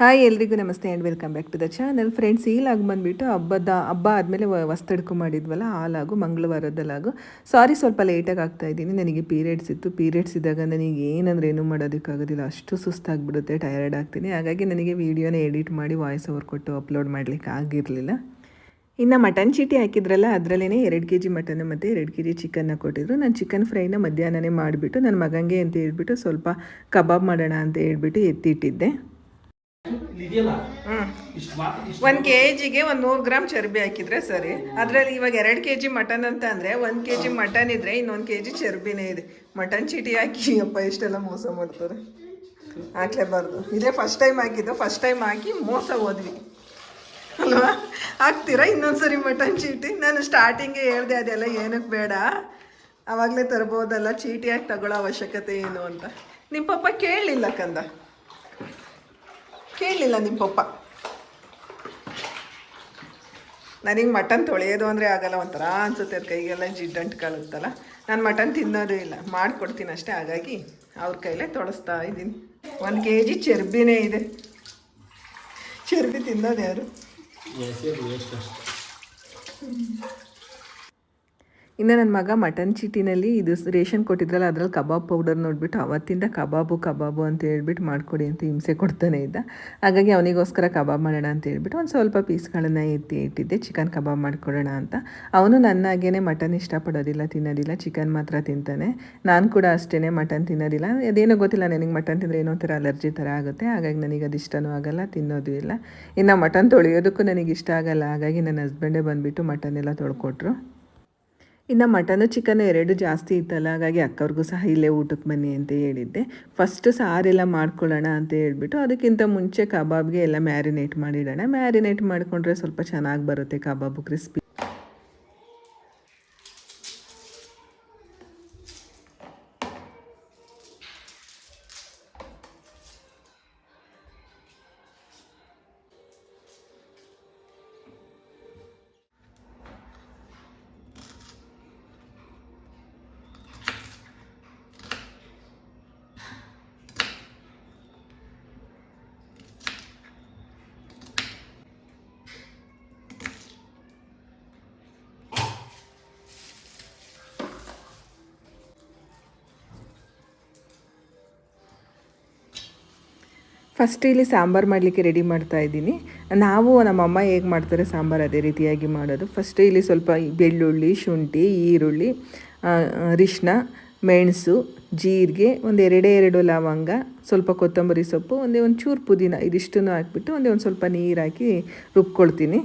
Hi ಎಲ್ರಿಗೂ ನಮಸ್ತೆ and welcome back to the channel friends ಈ ಲಾಗ್ ಬಂದುಬಿಟ್ಟು ಹಬ್ಬದ, ಹಬ್ಬ ಆದಮೇಲೆ ವಸ್ತಡ್ಕು ಮಾಡಿದ್ವಲ್ಲ, ಆ ಲಾಗು ಮಂಗಳವಾರದ ಲಾಗು. ಸಾರಿ ಸ್ವಲ್ಪ ಲೇಟಾಗಿ ಆಗ್ತಾ ಇದ್ದೀನಿ. ನನಗೆ ಪೀರಿಯಡ್ಸ್ ಇತ್ತು. ಪೀರಿಯಡ್ಸ್ ಇದ್ದಾಗ ನನಗೆ ಏನಂದ್ರೆ ಏನು ಮಾಡೋದಕ್ಕಾಗೋದಿಲ್ಲ. ಅಷ್ಟು ಸುಸ್ತಾಗ್ಬಿಡುತ್ತೆ ಟಯರ್ಡ್ ಆಗ್ತೀನಿ. ಹಾಗಾಗಿ ನನಗೆ ವೀಡಿಯೋನ ಎಡಿಟ್ ಮಾಡಿ ವಾಯ್ಸ್ ಓವರ್ ಕೊಟ್ಟು ಅಪ್ಲೋಡ್ ಮಾಡಲಿಕ್ಕೆ ಆಗಿರಲಿಲ್ಲ. ಇನ್ನು ಮಟನ್ ಚೀಟಿ ಹಾಕಿದ್ರಲ್ಲ ಅದರಲ್ಲೇ ಎರಡು ಕೆ ಜಿ ಮಟನ್ ಮತ್ತು ಎರಡು ಕೆ ಜಿ ಚಿಕನ್ನ ಕೊಟ್ಟಿದ್ರು. ನಾನು ಚಿಕನ್ ಫ್ರೈನ ಮಧ್ಯಾಹ್ನನೇ ಮಾಡಿಬಿಟ್ಟು ನನ್ನ ಮಗಂಗೆ ಅಂತ ಹೇಳ್ಬಿಟ್ಟು ಸ್ವಲ್ಪ ಕಬಾಬ್ ಮಾಡೋಣ ಅಂತ ಹೇಳ್ಬಿಟ್ಟು ಎತ್ತಿಟ್ಟಿದ್ದೆ ಇದೆಯಲ್ಲ ಹ್ಞೂ ಇಷ್ಟು ಮಾತ್ರ ಇಷ್ಟು ಒಂದು ಕೆ ಜಿಗೆ ಒಂದು ನೂರು ಗ್ರಾಮ್ ಚರ್ಬಿ ಹಾಕಿದ್ರೆ ಸರಿ. ಅದರಲ್ಲಿ ಇವಾಗ ಎರಡು ಕೆ ಜಿ ಮಟನ್ ಅಂತ ಅಂದರೆ ಒಂದು ಕೆ ಜಿ ಮಟನ್ ಇದ್ರೆ ಇನ್ನೊಂದು ಕೆ ಜಿ ಚರ್ಬಿನೇ ಇದೆ. ಮಟನ್ ಚೀಟಿ ಹಾಕಿ ಅಪ್ಪ ಇಷ್ಟೆಲ್ಲ ಮೋಸ ಮಾಡ್ತಾರೆ. ಹಾಕ್ಲೇಬಾರ್ದು. ಇದೇ ಫಸ್ಟ್ ಟೈಮ್ ಹಾಕಿದ್ದು. ಫಸ್ಟ್ ಟೈಮ್ ಹಾಕಿ ಮೋಸ ಹೋದ್ವಿ. ಅಲ್ವಾ? ಹಾಕ್ತೀರಾ ಇನ್ನೊಂದ್ಸರಿ ಮಟನ್ ಚೀಟಿ? ನಾನು ಸ್ಟಾರ್ಟಿಂಗೇ ಹೇಳ್ದೆ ಅದೆಲ್ಲ ಏನಕ್ಕೆ ಬೇಡ. ಆವಾಗಲೇ ತರ್ಬೋದಲ್ಲ ಚೀಟಿ ಹಾಕಿ ತಗೊಳ್ಳೋ ಅವಶ್ಯಕತೆ ಏನು ಅಂತ. ನಿಮ್ಮ ಪಪ್ಪ ಕೇಳಲಿಲ್ಲ ಕಂದ. ಕೇಳಲಿಲ್ಲ ನಿಮ್ಮ ಪಪ್ಪ. ನನಗೆ ಮಟನ್ ತೊಳೆಯೋದು ಅಂದರೆ ಆಗಲ್ಲ, ಒಂಥರ ಅನ್ಸುತ್ತೆ ಅದು ಕೈಗೆಲ್ಲ ಜಿಡ್ಡಂಟು ಕಳುತ್ತಲ್ಲ ನಾನು ಮಟನ್ ತಿನ್ನೋದು ಇಲ್ಲ. ಮಾಡಿಕೊಡ್ತೀನಿ ಅಷ್ಟೇ. ಹಾಗಾಗಿ ಅವ್ರ ಕೈಲೇ ತೊಳಸ್ತಾ ಇದ್ದೀನಿ. ಒಂದು ಕೆ ಜಿ ಚರ್ಬಿನೇ ಇದೆ. ಚರ್ಬಿ ತಿನ್ನೋದು ಯಾರು? ಇನ್ನು ನನ್ನ ಮಗ ಮಟನ್ ಚೀಟಿನಲ್ಲಿ ಇದು ರೇಷನ್ ಕೊಟ್ಟಿದ್ರಲ್ಲ, ಅದ್ರಲ್ಲಿ ಕಬಾಬ್ ಪೌಡರ್ ನೋಡಿಬಿಟ್ಟು ಅವತ್ತಿಂದ ಕಬಾಬು ಕಬಾಬು ಅಂತ ಹೇಳ್ಬಿಟ್ಟು ಮಾಡಿಕೊಡಿ ಅಂತ ಹಿಂಸೆ ಕೊಡ್ತಾನೆ ಇದ್ದ. ಹಾಗಾಗಿ ಅವನಿಗೋಸ್ಕರ ಕಬಾಬ್ ಮಾಡೋಣ ಅಂತ ಹೇಳ್ಬಿಟ್ಟು ಒಂದು ಸ್ವಲ್ಪ ಪೀಸ್ಗಳನ್ನು ಎತ್ತಿ ಇಟ್ಟಿದ್ದೆ, ಚಿಕನ್ ಕಬಾಬ್ ಮಾಡಿಕೊಡೋಣ ಅಂತ. ಅವನು ನನ್ನಾಗೇನೆ ಮಟನ್ ಇಷ್ಟಪಡೋದಿಲ್ಲ, ತಿನ್ನೋದಿಲ್ಲ, ಚಿಕನ್ ಮಾತ್ರ ತಿಂತಾನೆ. ನಾನು ಕೂಡ ಅಷ್ಟೇ ಮಟನ್ ತಿನ್ನೋದಿಲ್ಲ. ಅದೇನೋ ಗೊತ್ತಿಲ್ಲ, ನನಗೆ ಮಟನ್ ತಿಂದರೆ ಏನೋ ಥರ ಅಲರ್ಜಿ ಥರ ಆಗುತ್ತೆ. ಹಾಗಾಗಿ ನನಗೆ ಅದು ಇಷ್ಟನೂ ಆಗಲ್ಲ, ತಿನ್ನೋದು ಇಲ್ಲ. ಇನ್ನು ಮಟನ್ ತೊಳೆಯೋದಕ್ಕೂ ನನಗೆ ಇಷ್ಟ ಆಗಲ್ಲ. ಹಾಗಾಗಿ ನನ್ನ ಹಸ್ಬೆಂಡೇ ಬಂದುಬಿಟ್ಟು ಮಟನ್ ಎಲ್ಲ ತೊಳ್ಕೊಟ್ರು. ಇನ್ನು ಮಟನು, ಚಿಕನ್ ಎರಡು ಜಾಸ್ತಿ ಇತ್ತಲ್ಲ, ಹಾಗಾಗಿ ಅಕ್ಕವ್ರಿಗೂ ಸಹ ಇಲ್ಲೇ ಊಟಕ್ಕೆ ಬನ್ನಿ ಅಂತ ಹೇಳಿದ್ದೆ. ಫಸ್ಟ್ ಸಾರೆಲ್ಲ ಮಾಡ್ಕೊಳ್ಳೋಣ ಅಂತ ಹೇಳ್ಬಿಟ್ಟು ಅದಕ್ಕಿಂತ ಮುಂಚೆ ಕಬಾಬ್ಗೆ ಎಲ್ಲ ಮ್ಯಾರಿನೇಟ್ ಮಾಡಿಡೋಣ. ಮ್ಯಾರಿನೇಟ್ ಮಾಡಿಕೊಂಡ್ರೆ ಸ್ವಲ್ಪ ಚೆನ್ನಾಗಿ ಬರುತ್ತೆ ಕಬಾಬು ಕ್ರಿಸ್ಪಿ ಫಸ್ಟ್ ಇಲ್ಲಿ ಸಾಂಬಾರು ಮಾಡಲಿಕ್ಕೆ ರೆಡಿ ಮಾಡ್ತಾ ಇದ್ದೀನಿ. ನಾವು ನಮ್ಮಮ್ಮ ಹೇಗೆ ಮಾಡ್ತಾರೆ ಸಾಂಬಾರು ಅದೇ ರೀತಿಯಾಗಿ ಮಾಡೋದು. ಫಸ್ಟ್ ಇಲ್ಲಿ ಸ್ವಲ್ಪ ಬೆಳ್ಳುಳ್ಳಿ, ಶುಂಠಿ, ಈರುಳ್ಳಿ ಅರಿಶಿನ ಮೆಣಸು, ಜೀರಿಗೆ, ಒಂದು ಎರಡೇ ಎರಡು ಲವಂಗ, ಸ್ವಲ್ಪ ಕೊತ್ತಂಬರಿ ಸೊಪ್ಪು, ಒಂದೇ ಒಂದು ಚೂರು ಪುದೀನ ಇದಿಷ್ಟನ್ನು ಹಾಕ್ಬಿಟ್ಟು ಒಂದೇ ಒಂದು ಸ್ವಲ್ಪ ನೀರು ಹಾಕಿ ರುಬ್ಕೊಳ್ತೀನಿ.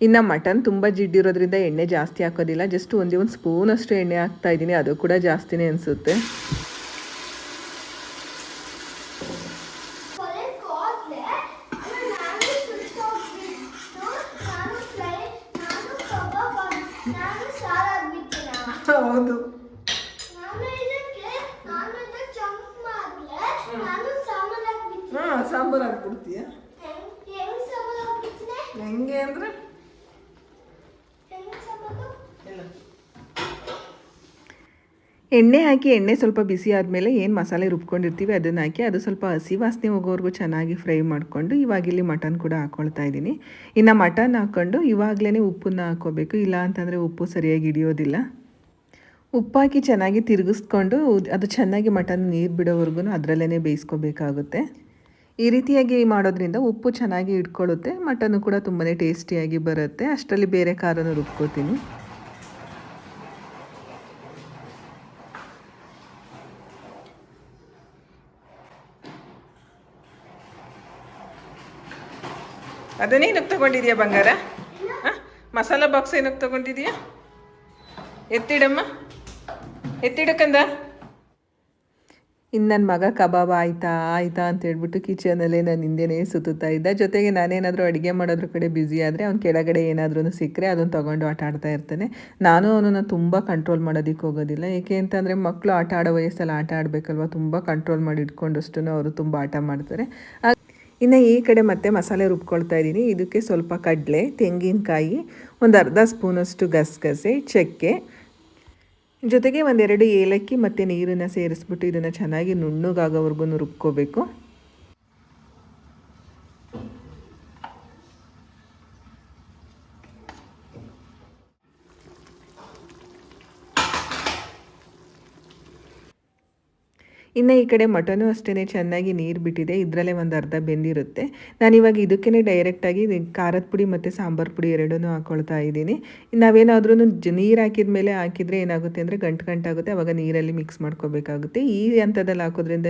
ಇನ್ನು ಮಟನ್ ತುಂಬ ಜಿಡ್ಡಿರೋದ್ರಿಂದ ಎಣ್ಣೆ ಜಾಸ್ತಿ ಹಾಕೋದಿಲ್ಲ ಜಸ್ಟ್ ಒಂದೇ ಒಂದು ಸ್ಪೂನ್ ಅಷ್ಟು ಎಣ್ಣೆ ಹಾಕ್ತಾ ಇದ್ದೀನಿ, ಅದು ಕೂಡ ಜಾಸ್ತಿನೇ ಅನಿಸುತ್ತೆ. ಕೊಲೆಗೆ ಹೋದ್ರೆ ನಾನು ಸುತ್ತೋಗ್ಬಿಟ್ಟು ನಾನು ಫ್ರೈ ನಾನು ಕಬಾಬ್ ಆಗ್- ನಾನು ಸಾರಾಗ್ಬಿಟ್ಟಿನ ಹೌದು ನಾನು ಇದಕ್ಕೆ ನಾನು ಇದಕ್ಕೆ ಜಂಪ್ ಮಾಡಿದ್ರೆ ನಾನು ಸಾಮಾನ್ ಆಗ್ಬಿಟ್ಟಿನ ಹಾಂ ಸಾಂಬಾರು ಹಾಕ್ಬಿಡ್ತೀಯ ಹೆಂಗ್ ಹೆಂಗ್ ಸಾಮಾನ್ ಆಗ್ಬಿಟ್ಟಿನ ಹೆಂಗೆ ಅಂದರೆ ಹೆಂಗ್ ಸಾಮಾನು ಎಣ್ಣೆ ಹಾಕಿ, ಎಣ್ಣೆ ಸ್ವಲ್ಪ ಬಿಸಿ ಆದಮೇಲೆ ಏನು ಮಸಾಲೆ ರುಬ್ಕೊಂಡಿರ್ತೀವಿ ಅದನ್ನು ಹಾಕಿ, ಅದು ಸ್ವಲ್ಪ ಹಸಿ ವಾಸನೆ ಹೋಗೋವರೆಗೂ ಚೆನ್ನಾಗಿ ಫ್ರೈ ಮಾಡಿಕೊಂಡು ಇವಾಗ ಇಲ್ಲಿ ಮಟನ್ ಕೂಡ ಹಾಕ್ಕೊಳ್ತಾ ಇದ್ದೀನಿ. ಇನ್ನು ಮಟನ್ ಹಾಕ್ಕೊಂಡು ಇವಾಗಲೇ ಉಪ್ಪನ್ನು ಹಾಕ್ಕೋಬೇಕು ಇಲ್ಲ ಅಂತಂದರೆ ಉಪ್ಪು ಸರಿಯಾಗಿ ಹಿಡಿಯೋದಿಲ್ಲ. ಉಪ್ಪಾಕಿ ಚೆನ್ನಾಗಿ ತಿರುಗಿಸ್ಕೊಂಡು ಅದು ಚೆನ್ನಾಗಿ ಮಟನ್ ನೀರು ಬಿಡೋವರೆಗೂ ಅದರಲ್ಲೇ ಬೇಯಿಸ್ಕೋಬೇಕಾಗುತ್ತೆ. ಈ ರೀತಿಯಾಗಿ ಮಾಡೋದ್ರಿಂದ ಉಪ್ಪು ಚೆನ್ನಾಗಿ ಇಟ್ಕೊಳ್ಳುತ್ತೆ ಮಟನ್ನು ಕೂಡ ತುಂಬಾ ಟೇಸ್ಟಿಯಾಗಿ ಬರುತ್ತೆ. ಅಷ್ಟರಲ್ಲಿ ಬೇರೆ ಖಾರನೂ ರುಬ್ಕೋತೀನಿ. ಅದನ್ನೇನಕ್ಕೆ ತಗೊಂಡಿದ್ಯಾ ಬಂಗಾರ? ಹಾಂ? ಮಸಾಲ ಬಾಕ್ಸ್ ಏನಕ್ಕೆ ತಗೊಂಡಿದ್ಯಾ? ಎತ್ತಿಡಮ್ಮ. ಎತ್ತಿಡಕ್ಕಂದ? ಇನ್ನು ನನ್ನ ಮಗ ಕಬಾಬ್ ಆಯ್ತಾ ಆಯ್ತಾ ಅಂತ ಹೇಳ್ಬಿಟ್ಟು ಕಿಚನಲ್ಲೇ ನಾನು ಹಿಂದೆನೇ ಸುತ್ತಾ ಇದ್ದ. ಜೊತೆಗೆ ನಾನೇನಾದರೂ ಅಡುಗೆ ಮಾಡೋದ್ರ ಕಡೆ ಬ್ಯುಸಿ ಆದರೆ ಅವ್ನು ಕೆಳಗಡೆ ಏನಾದ್ರೂ ಸಿಕ್ಕರೆ ಅದನ್ನು ತೊಗೊಂಡು ಆಟ ಆಡ್ತಾ ಇರ್ತಾನೆ. ನಾನು ಅವನನ್ನು ತುಂಬ ಕಂಟ್ರೋಲ್ ಮಾಡೋದಕ್ಕೆ ಹೋಗೋದಿಲ್ಲ. ಏಕೆ ಅಂತಂದರೆ ಮಕ್ಕಳು ಆಟ ಆಡೋ ವಯಸ್ಸಲ್ಲಿ ಆಟ ಆಡಬೇಕಲ್ವ? ತುಂಬ ಕಂಟ್ರೋಲ್ ಮಾಡಿ ಇಟ್ಕೊಂಡಷ್ಟು ಅವರು ತುಂಬ ಆಟ ಮಾಡ್ತಾರೆ. ಇನ್ನು ಈ ಕಡೆ ಮತ್ತೆ ಮಸಾಲೆ ರುಬ್ಕೊಳ್ತಾ ಇದ್ದೀನಿ. ಇದಕ್ಕೆ ಸ್ವಲ್ಪ ಕಡಲೆ, ತೆಂಗಿನಕಾಯಿ, ಒಂದು ಅರ್ಧ ಸ್ಪೂನಷ್ಟು ಗಸಗಸೆ, ಚಕ್ಕೆ. ಜೊತೆಗೆ ಒಂದೆರಡು ಏಲಕ್ಕಿ ಮತ್ತು ನೀರನ್ನು ಸೇರಿಸ್ಬಿಟ್ಟು ಇದನ್ನು ಚೆನ್ನಾಗಿ ನುಣ್ಣಗಾಗೋವರೆಗೂ ರುಬ್ಕೋಬೇಕು. ಇನ್ನು ಈ ಕಡೆ ಮಟನು ಅಷ್ಟೇ ಚೆನ್ನಾಗಿ ನೀರು ಬಿಟ್ಟಿದೆ. ಇದರಲ್ಲೇ ಒಂದು ಅರ್ಧ ಬೆಂದಿರುತ್ತೆ. ನಾನಿವಾಗ ಇದಕ್ಕೇ ಡೈರೆಕ್ಟಾಗಿ ಖಾರದ ಪುಡಿ ಮತ್ತು ಸಾಂಬಾರು ಪುಡಿ ಎರಡನ್ನೂ ಹಾಕ್ಕೊಳ್ತಾ ಇದ್ದೀನಿ. ನಾವೇನಾದ್ರೂ ನೀರು ಹಾಕಿದ ಮೇಲೆ ಹಾಕಿದರೆ ಏನಾಗುತ್ತೆ ಅಂದರೆ ಗಂಟು ಗಂಟಾಗುತ್ತೆ ಆವಾಗ ನೀರಲ್ಲಿ ಮಿಕ್ಸ್ ಮಾಡ್ಕೋಬೇಕಾಗುತ್ತೆ. ಈ ಹಂತದಲ್ಲಿ ಹಾಕೋದ್ರಿಂದ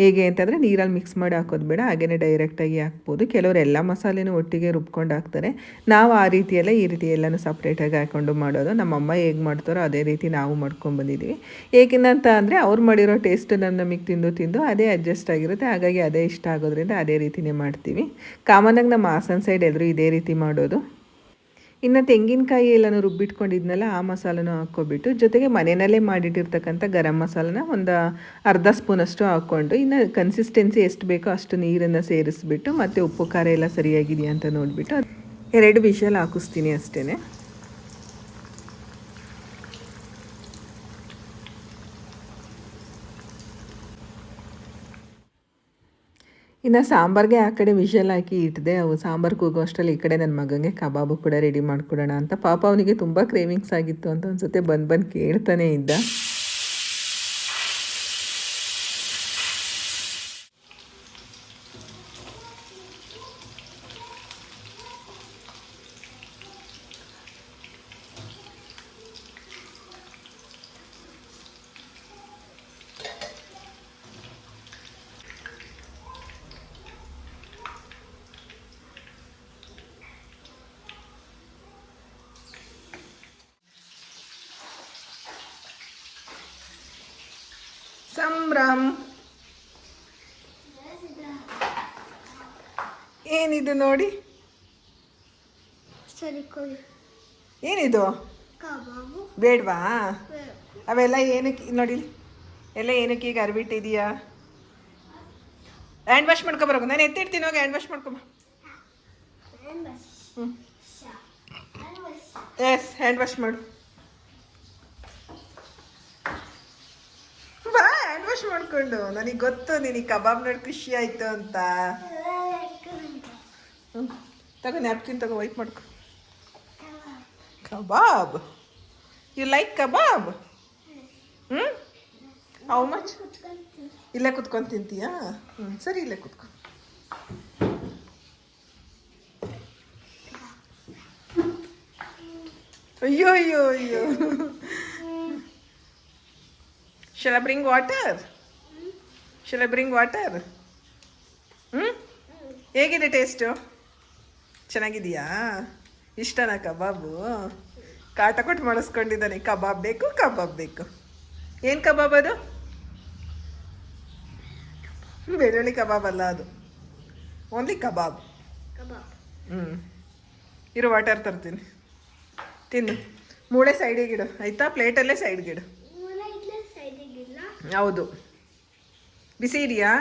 ಹೇಗೆ ಅಂತಂದರೆ ನೀರಲ್ಲಿ ಮಿಕ್ಸ್ ಮಾಡಿ ಹಾಕೋದು ಬೇಡ. ಹಾಗೆಯೇ ಡೈರೆಕ್ಟಾಗಿ ಹಾಕ್ಬೋದು. ಕೆಲವರು ಎಲ್ಲ ಮಸಾಲೆನೂ ಒಟ್ಟಿಗೆ ರುಬ್ಕೊಂಡು ಹಾಕ್ತಾರೆ. ನಾವು ಆ ರೀತಿಯೆಲ್ಲ ಈ ರೀತಿ ಎಲ್ಲನೂ ಸಪ್ರೇಟಾಗಿ ಹಾಕ್ಕೊಂಡು ಮಾಡೋದು. ನಮ್ಮಮ್ಮ ಹೇಗೆ ಮಾಡ್ತಾರೋ ಅದೇ ರೀತಿ ನಾವು ಮಾಡ್ಕೊಂಡು ಬಂದಿದ್ದೀವಿ ಅಂದರೆ ಅವ್ರು ಮಾಡಿರೋ ಟೇಸ್ಟ್ ನನ್ನ ನಮಗೆ ತಿಂದು ತಿಂದು ಅದೇ ಅಡ್ಜಸ್ಟ್ ಆಗಿರುತ್ತೆ. ಹಾಗಾಗಿ ಅದೇ ಇಷ್ಟ ಆಗೋದ್ರಿಂದ ಅದೇ ರೀತಿನೇ ಮಾಡ್ತೀವಿ. ಕಾಮನಾಗಿ ನಮ್ಮ ಹಾಸನ ಸೈಡ್ ಎಲ್ಲರೂ ಇದೇ ರೀತಿ ಮಾಡೋದು. ಇನ್ನು ತೆಂಗಿನಕಾಯಿ ಎಲ್ಲನೂ ರುಬ್ಬಿಟ್ಕೊಂಡಿದ್ನಲ್ಲ, ಆ ಮಸಾಲನೂ ಹಾಕ್ಕೊಬಿಟ್ಟು ಜೊತೆಗೆ ಮನೆಯಲ್ಲೇ ಮಾಡಿಟ್ಟಿರ್ತಕ್ಕಂಥ ಗರಂ ಮಸಾಲನ ಒಂದು ಅರ್ಧ ಸ್ಪೂನಷ್ಟು ಹಾಕ್ಕೊಂಡು, ಇನ್ನು ಕನ್ಸಿಸ್ಟೆನ್ಸಿ ಎಷ್ಟು ಬೇಕೋ ಅಷ್ಟು ನೀರನ್ನು ಸೇರಿಸ್ಬಿಟ್ಟು ಮತ್ತು ಉಪ್ಪು, ಖಾರ ಎಲ್ಲ ಸರಿಯಾಗಿದೆಯಾ ಅಂತ ನೋಡಿಬಿಟ್ಟು ಎರಡು ವಿಷಲ್ ಹಾಕಿಸ್ತೀನಿ ಅಷ್ಟೇ ಇನ್ನು ಸಾಂಬಾರ್ಗೆ ಆ ಕಡೆ ವಿಷಲ್ ಹಾಕಿ ಇಟ್ಟಿದೆ. ಅವು ಸಾಂಬಾರು ಕೂಗೋ ಅಷ್ಟರಲ್ಲಿ ಈ ಕಡೆ ನನ್ನ ಮಗನಿಗೆ ಕಬಾಬು ಕೂಡ ರೆಡಿ ಮಾಡ್ಕೊಡೋಣ ಅಂತ. ಪಾಪ ಅವನಿಗೆ ತುಂಬ ಕ್ರೇವಿಂಗ್ಸ್ ಆಗಿತ್ತು ಅಂತ ಅನ್ಸುತ್ತೆ. ಬಂದು ಬಂದು ಕೇಳ್ತಾನೆ ಇದ್ದ. ಸಂಭ್ರಮ್. ಏನಿದು ನೋಡಿ? ಏನಿದು? ಬೇಡವಾ? ಅವೆಲ್ಲ ಏನಕ್ಕೆ ನೋಡಿ ಎಲ್ಲ ಏನಕ್ಕೆ ಈಗ ಅರ್ಬಿಟ್ಟಿದೀಯಾ? ಹ್ಯಾಂಡ್ ವಾಶ್ ಮಾಡ್ಕೊಬರೋಕು ನಾನು ಎತ್ತಿಡ್ತೀನಿ ಹೋಗಿ ಹ್ಯಾಂಡ್ ವಾಶ್ ಮಾಡ್ಕೊಂಬ. ಹ್ಞೂ ಎಸ್ ಹ್ಯಾಂಡ್ ವಾಶ್ ಮಾಡು. ಹ್ಯಾಂಡ್ ವಾಶ್ ಮಾಡ್ಕೊಂಡು, ನನಗೆ ಗೊತ್ತು ನಿನಗೆ ಕಬಾಬ್ ನೋಡಿ ಖುಷಿ ಆಯ್ತು ಅಂತ. ಹ್ಞೂ ತಗೋ ನ್ಯಾಪ್ಕಿನ್ ತಗೋ ವೈಟ್ ಮಾಡ್ಕೊ. ಕಬಾಬ್? You like kebab? ಹ್ಞೂ ಹೌ ಮಚ್ ಇಲ್ಲೇ ಕುತ್ಕೊಂಡು ತಿಂತೀಯಾ? ಹ್ಞೂ ಸರಿ, ಇಲ್ಲೇ ಕುತ್ಕೊ. ಅಯ್ಯೋ ಅಯ್ಯೋ ಅಯ್ಯೋ. ಶಲ bring water I bring water ಹ್ಞೂ ಹೇಗಿದೆ ಟೇಸ್ಟು ಚೆನ್ನಾಗಿದೆಯಾ? ಇಷ್ಟನಾ ಕಬಾಬು? ಕಾಟ ಕೊಟ್ಟು ಮಾಡಿಸ್ಕೊಂಡಿದ್ದಾನೆ. ಕಬಾಬ್ ಬೇಕು ಕಬಾಬ್ ಬೇಕು. ಏನು ಕಬಾಬ್ ಅದು? ಬೆಳ್ಳುಳ್ಳಿ ಕಬಾಬ್ ಅಲ್ಲ ಅದು. Only kebab. ಕಬಾಬ್. ಹ್ಞೂ ಇರು ವಾಟರ್ ತರ್ತೀನಿ. ತಿನ್ನು. ಮೂಳೆ ಸೈಡಿಗಿಡು ಆಯಿತಾ? ಪ್ಲೇಟಲ್ಲೇ ಸೈಡ್ಗಿಡು ಹೌದು. ಬಿಸಿ ಇದೆಯಾ?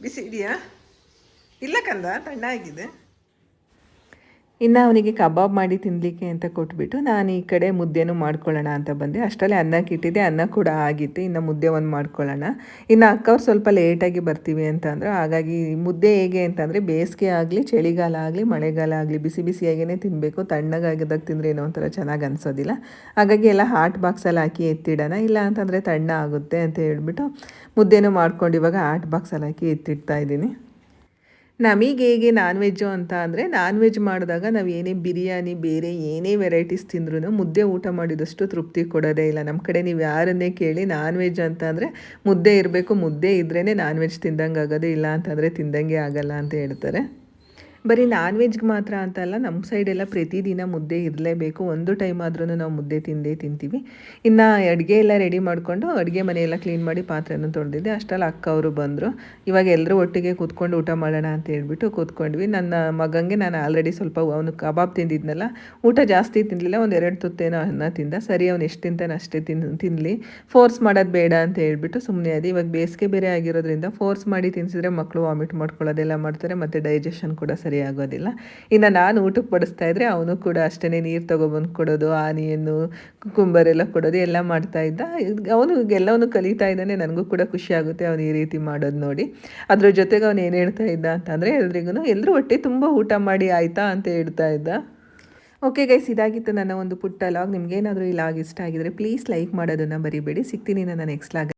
ಬಿಸಿ ಇದೆಯಾ? ಇಲ್ಲ ಕಂದ ತಣ್ಣಾಗಿದೆ ಇನ್ನು ಅವನಿಗೆ ಕಬಾಬ್ ಮಾಡಿ ತಿನ್ನಲಿಕ್ಕೆ ಅಂತ ಕೊಟ್ಬಿಟ್ಟು ನಾನು ಈ ಕಡೆ ಮುದ್ದೆನೂ ಮಾಡ್ಕೊಳ್ಳೋಣ ಅಂತ ಬಂದೆ. ಅಷ್ಟರಲ್ಲಿ ಅನ್ನಕ್ಕೆ ಇಟ್ಟಿದ್ದೆ ಅನ್ನ ಕೂಡ ಆಗಿತ್ತು. ಇನ್ನು ಮುದ್ದೆ ಒಂದು ಮಾಡ್ಕೊಳ್ಳೋಣ. ಇನ್ನು ಅಕ್ಕವ್ರು ಸ್ವಲ್ಪ ಲೇಟಾಗಿ ಬರ್ತೀವಿ ಅಂತ ಅಂದರು. ಹಾಗಾಗಿ ಮುದ್ದೆ ಹೇಗೆ ಅಂತಂದರೆ ಬೇಸಿಗೆ ಆಗಲಿ, ಚಳಿಗಾಲ ಆಗಲಿ, ಮಳೆಗಾಲ ಆಗಲಿ, ಬಿಸಿ ಬಿಸಿಯಾಗೇ ತಿನ್ನಬೇಕು ತಣ್ಣಗಾಗಿದಾಗ ತಿಂದರೆ ಏನೋ ಒಂಥರ ಚೆನ್ನಾಗಿ ಅನಿಸೋದಿಲ್ಲ. ಹಾಗಾಗಿ ಎಲ್ಲ ಹಾಟ್ ಬಾಕ್ಸಲ್ಲಿ ಹಾಕಿ ಎತ್ತಿಡೋಣ. ಇಲ್ಲ ಅಂತಂದರೆ ತಣ್ಣ ಆಗುತ್ತೆ ಅಂತ ಹೇಳ್ಬಿಟ್ಟು ಮುದ್ದೆನೂ ಮಾಡ್ಕೊಂಡು ಇವಾಗ ಹಾಟ್ ಬಾಕ್ಸಲ್ಲಿ ಹಾಕಿ ಎತ್ತಿಡ್ತಾ ಇದ್ದೀನಿ. ನಮಗೆ ಹೇಗೆ ನಾನ್ ವೆಜ್ಜು ಅಂತ ಅಂದರೆ ನಾನ್ ವೆಜ್ ಮಾಡಿದಾಗ ನಾವು ಏನೇ ಬಿರಿಯಾನಿ, ಬೇರೆ ಏನೇ ವೆರೈಟೀಸ್ ತಿಂದ್ರೂ ಮುದ್ದೆ ಊಟ ಮಾಡಿದಷ್ಟು ತೃಪ್ತಿ ಕೊಡೋದೇ ಇಲ್ಲ. ನಮ್ಮ ಕಡೆ ನೀವು ಯಾರನ್ನೇ ಕೇಳಿ ನಾನ್ ವೆಜ್ ಅಂತ ಅಂದರೆ ಮುದ್ದೆ ಇರಬೇಕು, ಮುದ್ದೆ ಇದ್ರೇ ನಾನ್ ವೆಜ್ ತಿಂದಂಗೆ ಆಗೋದೇ ಇಲ್ಲ ಅಂತಂದರೆ ತಿಂದಂಗೆ ಆಗಲ್ಲ ಅಂತ ಹೇಳ್ತಾರೆ. ಬರೀ ನಾನ್ ವೆಜ್ಗೆ ಮಾತ್ರ ಅಂತ ಅಲ್ಲ ನಮ್ಮ ಸೈಡೆಲ್ಲ ಪ್ರತಿದಿನ ಮುದ್ದೆ ಇರಲೇಬೇಕು. ಒಂದು ಟೈಮ್ ಆದ್ರೂ ನಾವು ಮುದ್ದೆ ತಿಂದೇ ತಿಂತೀವಿ. ಇನ್ನು ಅಡುಗೆ ಎಲ್ಲ ರೆಡಿ ಮಾಡಿಕೊಂಡು ಅಡುಗೆ ಮನೆಯೆಲ್ಲ ಕ್ಲೀನ್ ಮಾಡಿ ಪಾತ್ರೆಯನ್ನು ತೊಳೆದಿದ್ದೆ. ಅಷ್ಟರಲ್ಲಿ ಅಕ್ಕ ಅವರು ಬಂದರು. ಇವಾಗ ಎಲ್ಲರೂ ಒಟ್ಟಿಗೆ ಕೂತ್ಕೊಂಡು ಊಟ ಮಾಡೋಣ ಅಂತ ಹೇಳ್ಬಿಟ್ಟು ಕೂತ್ಕೊಂಡ್ವಿ. ನನ್ನ ಮಗಂಗೆ ನಾನು ಆಲ್ರೆಡಿ ಸ್ವಲ್ಪ ಅವನು ಕಬಾಬ್ ತಿಂದಿದ್ನಲ್ಲ, ಊಟ ಜಾಸ್ತಿ ತಿನ್ನಲಿಲ್ಲ ಒಂದು ಎರಡು ತುತ್ತೇನೋ ಅನ್ನ ತಿಂದ. ಸರಿ, ಅವ್ನು ಎಷ್ಟು ತಿಂತಾನೆ ಅಷ್ಟೇ ತಿನ್ ತಿನ್ನಲಿ ಫೋರ್ಸ್ ಮಾಡೋದು ಬೇಡ ಅಂತ ಹೇಳ್ಬಿಟ್ಟು ಸುಮ್ಮನೆ ಅದು ಇವಾಗ ಬೇಸಿಗೆ ಬೇರೆ ಆಗಿರೋದ್ರಿಂದ ಫೋರ್ಸ್ ಮಾಡಿ ತಿನ್ಸಿದ್ರೆ ಮಕ್ಕಳು ವಾಮಿಟ್ ಮಾಡ್ಕೊಳ್ಳೋದೆಲ್ಲ ಮಾಡ್ತಾರೆ, ಮತ್ತು ಡೈಜೆಷನ್ ಕೂಡ ಸರಿ ಆಗೋದಿಲ್ಲ. ಇನ್ನು ನಾನು ಊಟಕ್ಕೆ ಬಡಿಸ್ತಾ ಇದ್ದರೆ ಅವನು ಕೂಡ ಅಷ್ಟೇ ನೀರು ತೊಗೊಬಂದು ಕೊಡೋದು, ಆನಿಯನ್ನು ಕುಂಬರ್ ಎಲ್ಲ ಕೊಡೋದು ಎಲ್ಲ ಮಾಡ್ತಾ ಇದ್ದ. ಅವನು ಎಲ್ಲವನ್ನೂ ಕಲಿತಾ ಇದ್ದಾನೆ, ನನಗೂ ಕೂಡ ಖುಷಿ ಆಗುತ್ತೆ ಅವನು ಈ ರೀತಿ ಮಾಡೋದು ನೋಡಿ. ಅದ್ರ ಜೊತೆಗೆ ಅವನು ಏನು ಹೇಳ್ತಾ ಇದ್ದ ಅಂತಂದರೆ ಎಲ್ರಿಗೂ ಎಲ್ಲರೂ ಹೊಟ್ಟೆ ತುಂಬ ಊಟ ಮಾಡಿ ಆಯಿತಾ ಅಂತ ಹೇಳ್ತಾ ಇದ್ದ. ಓಕೆ ಗೈಸ್, ಇದಾಗಿತ್ತು ನನ್ನ ಒಂದು ಪುಟ್ಟ ಲಾಗ್. ನಿಮ್ಗೇನಾದರೂ ಈ ಲಾಗ್ ಇಷ್ಟ ಆಗಿದ್ರೆ ಪ್ಲೀಸ್ ಲೈಕ್ ಮಾಡೋದನ್ನು ಬರಿಬೇಡಿ ಸಿಗ್ತೀನಿ ನನ್ನ ನೆಕ್ಸ್ಟ್ ಲಾಗ್